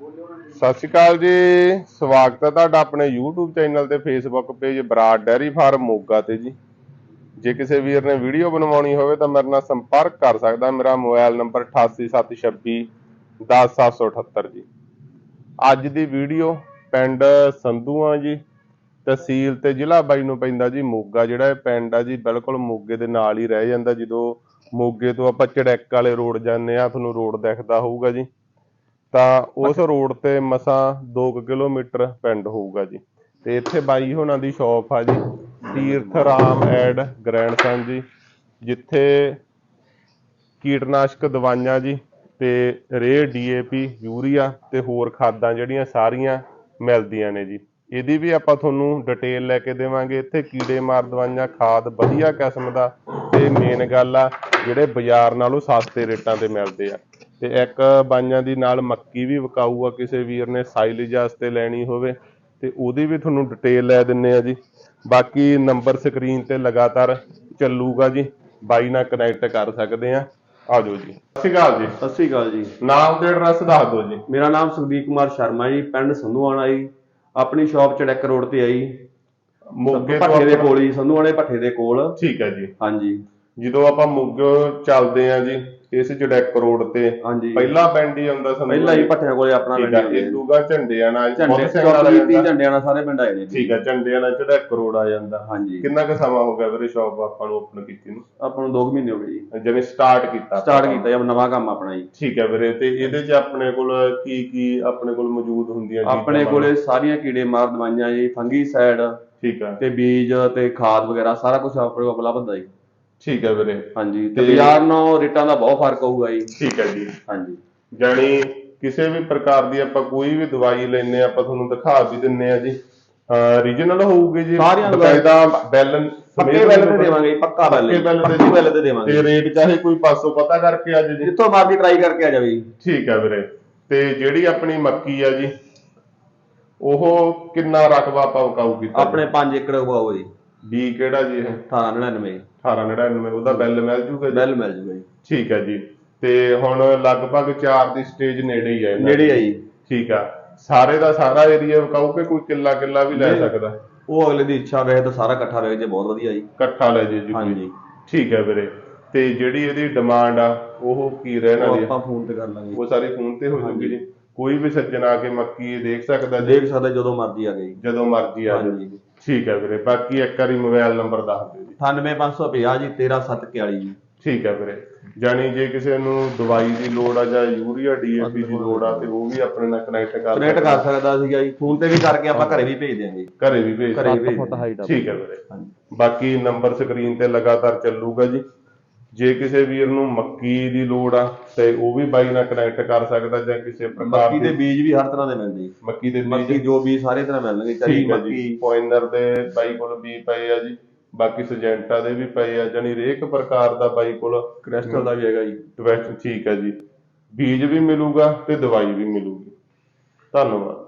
ਸਤਿ ਸ਼੍ਰੀ ਅਕਾਲ ਜੀ। ਸਵਾਗਤ ਹੈ ਤੁਹਾਡਾ ਆਪਣੇ YouTube ਚੈਨਲ ਤੇ Facebook page Brar dairy farm Moga ਤੇ ਜੀ। ਜੇ ਕਿਸੇ ਵੀਰ ਨੇ ਵੀਡੀਓ ਬਣਵਾਉਣੀ ਹੋਵੇ ਤਾਂ ਮੇਰੇ ਨਾਲ ਸੰਪਰਕ ਕਰ ਸਕਦਾ। ਮੇਰਾ ਮੋਬਾਈਲ ਨੰਬਰ 8876 10778 ਜੀ। ਅੱਜ ਦੀ ਵੀਡੀਓ ਪਿੰਡ ਸੰਧੂਆਂ ਜੀ, ਤਹਿਸੀਲ ਤੇ ਜ਼ਿਲ੍ਹਾ ਬਾਈ ਨੂੰ ਪੈਂਦਾ ਜੀ ਮੋਗਾ। ਜਿਹੜਾ ਇਹ ਪਿੰਡ ਆ ਜੀ, ਬਿਲਕੁਲ ਮੋਗੇ ਦੇ ਨਾਲ ਹੀ ਰਹਿ ਜਾਂਦਾ। ਜਦੋਂ ਮੋਗੇ ਤੋਂ ਆਪਾਂ ਚੜੈਕ ਵਾਲੇ ਰੋਡ ਜਾਂਦੇ ਆ ਤੁਹਾਨੂੰ ਰੋਡ ਦਿਖਦਾ ਹੋਊਗਾ ਜੀ। ਤਾਂ ਉਸ ਰੋਡ ਤੇ ਮਸਾਂ 2 ਕਿਲੋਮੀਟਰ ਪਿੰਡ ਹੋਊਗਾ ਜੀ। ਤੇ ਇੱਥੇ ਬਾਈ ਹੋਣਾ ਦੀ ਸ਼ਾਪ ਆ ਜੀ, ਤੀਰਥ ਰਾਮ ਐਡ ਗ੍ਰੈਂਡ ਗ੍ਰੈਂਡਸਨ ਜੀ, ਜਿੱਥੇ ਕੀਟਨਾਸ਼ਕ ਦਵਾਈਆਂ ਜੀ ਤੇ ਰੇ ਡੀਏਪੀ ਯੂਰੀਆ ਤੇ ਹੋਰ ਖਾਦਾਂ ਜਿਹੜੀਆਂ ਸਾਰੀਆਂ ਮਿਲਦੀਆਂ ਨੇ ਜੀ। ਇਹਦੀ ਵੀ ਆਪਾਂ ਤੁਹਾਨੂੰ ਡਿਟੇਲ ਲੈ ਕੇ ਦੇਵਾਂਗੇ। ਇੱਥੇ ਕੀੜੇ ਮਾਰ ਦਵਾਈਆਂ, ਖਾਦ ਵਧੀਆ ਕਿਸਮ ਦਾ ਤੇ ਮੇਨ ਗੱਲ ਆ, ਜਿਹੜੇ ਬਾਜ਼ਾਰ ਨਾਲੋਂ ਸਸਤੇ ਰੇਟਾਂ ਤੇ ਮਿਲਦੇ ਆ। ਤੇ ਇੱਕ ਬਾਈਆਂ ਦੀ ਨਾਲ ਮੱਕੀ ਵੀ ਵਿਕਾਊ ਆ ਕਿਸੇ ਵੀਰ ਨੇ ਸਾਈਲੇਜ ਵਾਸਤੇ ਲੈਣੀ ਹੋਵੇ ਤੇ ਉਹਦੀ ਵੀ ਤੁਹਾਨੂੰ ਡਿਟੇਲ ਲੈ ਦਿੰਨੇ ਆ ਜੀ। ਬਾਕੀ ਨੰਬਰ ਸਕਰੀਨ ਤੇ ਲਗਾਤਾਰ ਚੱਲੂਗਾ ਜੀ ਬਾਈ ਨਾਲ ਕਨੈਕਟ ਕਰ ਸਕਦੇ ਆ। ਆਜੋ ਜੀ। ਸਤਿ ਸ਼੍ਰੀ ਅਕਾਲ ਜੀ। ਸਤਿ ਸ੍ਰੀ ਅਕਾਲ ਜੀ। ਨਾਮ ਤੇ ਐਡਰੈਸ ਦੱਸ ਦਿਓ ਜੀ। ਮੇਰਾ ਨਾਮ ਸੁਖਦੀਪ ਕੁਮਾਰ ਸ਼ਰਮਾ ਜੀ ਪਿੰਡ ਸੰਧੂਆਣਾ ਜੀ। ਆਪਣੀ ਸ਼ਾਪ ਚੜੈਕ ਰੋਡ ਤੇ ਆਈ। ਮੋਗੇ ਭੱਠੇ ਦੇ ਕੋਲ ਹੀ ਸੰਧੂਆਣੇ ਭੱਠੇ ਦੇ ਕੋਲ। ਠੀਕ ਹੈ ਜੀ। ਹਾਂਜੀ। ਜਦੋਂ ਆਪਾਂ ਮੋਗੇ ਚੱਲਦੇ ਆ ਜੀ ਇਸ ਜੜੈਕ ਰੋਡ ਤੇ ਹਾਂਜੀ। ਪਹਿਲਾ ਪਿੰਡ ਹੀ ਆਉਂਦਾ ਸਾਨੂੰ ਪਹਿਲਾਂ ਹੀ ਭੱਠਿਆਂ ਕੋਲੇ ਆਪਣਾ ਪਿੰਡ ਹੈ ਆਉਂਦਾ ਇਹ ਦੂਗਾ ਝੰਡਿਆਂ ਨਾਲ ਝੰਡੇ ਬਹੁਤ ਸਿੰਘ ਵਾਲਾ 30 ਜਾਂਦਾ। ਝੰਡਿਆਂ ਨਾਲ ਸਾਰੇ ਪਿੰਡ ਆਏ ਨੇ ਜੀ। ਠੀਕ ਹੈ ਝੰਡਿਆਂ ਨਾਲ ਜੜੈਕ ਰੋਡ ਆ ਜਾਂਦਾ। ਹਾਂਜੀ। ਕਿੰਨਾ ਕੁ ਸਮਾਂ ਹੋ ਗਿਆ ਵੀਰੇ ਸ਼ਾਪ ਆਪਾਂ ਨੂੰ ਓਪਨ ਕੀਤੀ ਨੂੰ? ਆਪਾਂ ਨੂੰ 2 ਮਹੀਨੇ ਹੋ ਗਏ ਜੀ। ਜਿਵੇਂ ਸਟਾਰਟ ਕੀਤਾ ਸਟਾਰਟ ਕੀਤਾ ਜੀ ਨਵਾਂ ਕੰਮ ਆਪਣਾ ਜੀ। ਠੀਕ ਹੈ ਵੀਰੇ ਤੇ ਇਹਦੇ 'ਚ ਆਪਣੇ ਕੋਲ ਕੀ ਕੀ ਆਪਣੇ ਕੋਲ ਮੌਜੂਦ ਹੁੰਦੀਆਂ ਚੀਜ਼ਾਂ ਆਪਣੇ ਕੋਲੇ ਸਾਰੀਆਂ ਕੀੜੇ ਮਾਰ ਦਵਾਈਆਂ ਜੀ ਫੰਗੀਸਾਈਡ ਠੀਕ ਹੈ ਤੇ ਬੀਜ ਤੇ ਖਾਦ ਵਗੈਰਾ ਸਾਰਾ ਕੁਝ ਆਪਣੇ ਕੋਲ ਉਪਲਬਧ ਹੈ ਜੀ। ਠੀਕ ਹੈ ਵੀਰੇ। ਹਾਂਜੀ ਤੇ ਬਾਜ਼ਾਰ ਨਾਲੋਂ ਰੇਟਾਂ ਦਾ ਬਹੁਤ ਫ਼ਰਕ ਹੋਊਗਾ ਜੀ। ਠੀਕ ਹੈ ਜੀ। ਹਾਂਜੀ। ਜਾਣੀ ਕਿਸੇ ਵੀ ਪ੍ਰਕਾਰ ਦੀ ਆਪਾਂ ਕੋਈ ਵੀ ਦਵਾਈ ਲੈਨੇ ਆਪਾਂ ਤੁਹਾਨੂੰ ਦਿਖਾ ਵੀ ਦਿੰਨੇ ਆ ਜੀ। ਰੀਜਨਲ ਹੋਊਗੀ ਜੀ। ਸਾਰੀਆਂ ਬਕਾਇਦਾ ਬੈਲਨ ਪੱਕੇ ਬਿੱਲ ਤੇ ਦੇਵਾਂਗੇ ਪੱਕਾ ਬਿੱਲ ਪੱਕੇ ਬਿੱਲ ਤੇ ਦੇਵਾਂਗੇ ਤੇ ਰੇਟ ਚਾਹੇ ਕੋਈ ਪਾਸੋਂ ਪਤਾ ਕਰਕੇ ਅੱਜ ਜੀ ਜਿੱਥੋਂ ਮਰਜ਼ੀ ਟਰਾਈ ਕਰਕੇ ਆ ਜਾਵੇ ਠੀਕ ਹੈ ਵੀਰੇ। ਤੇ ਜਿਹੜੀ ਆਪਣੀ ਮੱਕੀ ਆ ਜੀ ਉਹ ਕਿੰਨਾ ਰਕਬਾ ਆਪਾਂ ਕੀਤਾ ਆਪਣੇ 5 ਏਕੜ ਉਗਾਓ ਜੀ। ਬੀ ਕਿਹੜਾ ਜੀ ਇਹ? 1899 1899 ਉਹਦਾ ਬਿੱਲ ਮਿਲ ਜੂਗਾ ਜੀ? ਬਿੱਲ ਮਿਲ ਜੂਗਾ ਜੀ। ਠੀਕ ਹੈ ਜੀ। ਤੇ ਹੁਣ ਲਗਭਗ 4 ਦੀ ਸਟੇਜ ਨੇੜੇ ਹੀ ਹੈ ਇਹਨਾਂ ਨੇੜੇ। ਆ ਜੀ। ਠੀਕ ਆ। ਸਾਰੇ ਦਾ ਸਾਰਾ ਏਰੀਆ ਵਕਾਊ ਕਿ ਕੋਈ ਕਿੱਲਾ ਕਿੱਲਾ ਵੀ ਲੈ ਨਹੀਂ। ਸਕਦਾ? ਉਹ ਅਗਲੇ ਦੀ ਇੱਛਾ ਵੇਖ ਤਾਂ ਸਾਰਾ ਇਕੱਠਾ ਵੇਖ ਜੇ ਬਹੁਤ ਵਧੀਆ ਜੀ। ਇਕੱਠਾ ਲੈ ਜੇ ਜੀ। ਕੋਈ। ਹਾਂਜੀ। ਠੀਕ ਹੈ ਵੀਰੇ। ਤੇ ਜਿਹੜੀ ਇਹਦੀ ਡਿਮਾਂਡ ਆ ਉਹ ਕੀ ਰਹਿਣ ਉਹ ਵਾਲੀ ਆ? ਆਪਾਂ ਫੋਨ ਤੇ ਕਰ ਲਾਂਗੇ। ਉਹ ਸਾਰੀ ਫੋਨ ਤੇ ਹੋ ਜੂਗੀ ਜੀ। ਕੋਈ ਵੀ ਸੱਜਣ ਆ ਕੇ ਮੱਕੀ ਦੇਖ ਸਕਦਾ ਜੀ। ਦੇਖ ਸਕਦਾ ਜਦੋਂ ਮਰਜ਼ੀ ਆ ਗਈ ਜਦੋਂ ਮਰਜ਼ੀ ਆ ਜਾਓ ਹਾਂਜੀ। ਠੀਕ ਹੈ ਵੀਰੇ ਬਾਕੀ ਇੱਕ ਵਾਰੀ ਮੋਬਾਈਲ ਨੰਬਰ ਦੱਸ ਦਿਓ ਜੀ। 98550 ਜੀ 13741 ਜੀ। ਠੀਕ ਹੈ ਵੀਰੇ ਜਾਣੀ ਜੇ ਕਿਸੇ ਨੂੰ ਦਵਾਈ ਦੀ ਲੋੜ ਆ ਜਾਂ ਯੂਰੀਆ ਡੀਏਪੀ ਦੀ ਲੋੜ ਆ ਤੇ ਉਹ ਵੀ ਆਪਣੇ ਨਾਲ ਕਨੈਕਟ ਕਰ ਕਨੈਕਟ ਕਰ ਸਕਦਾ ਸੀਗਾ ਜੀ। ਫੋਨ ਤੇ ਵੀ ਕਰਕੇ ਆਪਾਂ ਘਰੇ ਵੀ ਭੇਜ ਦਿਆਂਗੇ। ਘਰੇ ਵੀ ਭੇਜ ਘਰੇ। ਵੀ। ਠੀਕ ਹੈ ਵੀਰੇ। ਬਾਕੀ ਨੰਬਰ ਸਕਰੀਨ ਤੇ ਲਗਾਤਾਰ ਚੱਲੂਗਾ ਜੀ। ਜੇ ਕਿਸੇ ਵੀਰ ਨੂੰ ਮੱਕੀ ਦੀ ਲੋੜ ਆ ਤੇ ਉਹ ਵੀ ਬਾਈ ਨਾਲ ਕਨੈਕਟ ਕਰ ਸਕਦਾ ਜਾਂ ਕਿਸੇ ਪ੍ਰਕਾਰ ਮੱਕੀ ਦੇ ਦੀ ਬੀਜ ਵੀ ਹਰ ਤਰ੍ਹਾਂ ਦੇ ਮਿਲਦੇ ਜੀ। ਮੱਕੀ ਦੇ ਮੱਕੀ ਬੀਜ ਜੋ ਬੀਜ ਸਾਰੇ ਤਰ੍ਹਾਂ ਮਿਲਣਗੇ ਚਰੀ ਠੀਕ ਹੈ ਜੀ। ਮੱਕੀ ਪੋਇਨਰ ਦੇ ਬਾਈ ਕੋਲ ਵੀ ਪਏ ਆ ਜੀ ਬਾਕੀ ਸਜੈਂਟਾ ਦੇ ਵੀ ਪਏ ਆ ਜਾਨੀ ਹਰੇਕ ਪ੍ਰਕਾਰ ਦਾ ਬਾਈ ਕੋਲ ਕ੍ਰਿਸਟਲ ਦਾ ਵੀ ਹੈਗਾ ਜੀ। ਟਵੈਸਟ ਠੀਕ ਹੈ ਜੀ। ਬੀਜ ਵੀ ਮਿਲੂਗਾ ਤੇ ਦਵਾਈ ਵੀ ਮਿਲੂਗੀ। ਧੰਨਵਾਦ।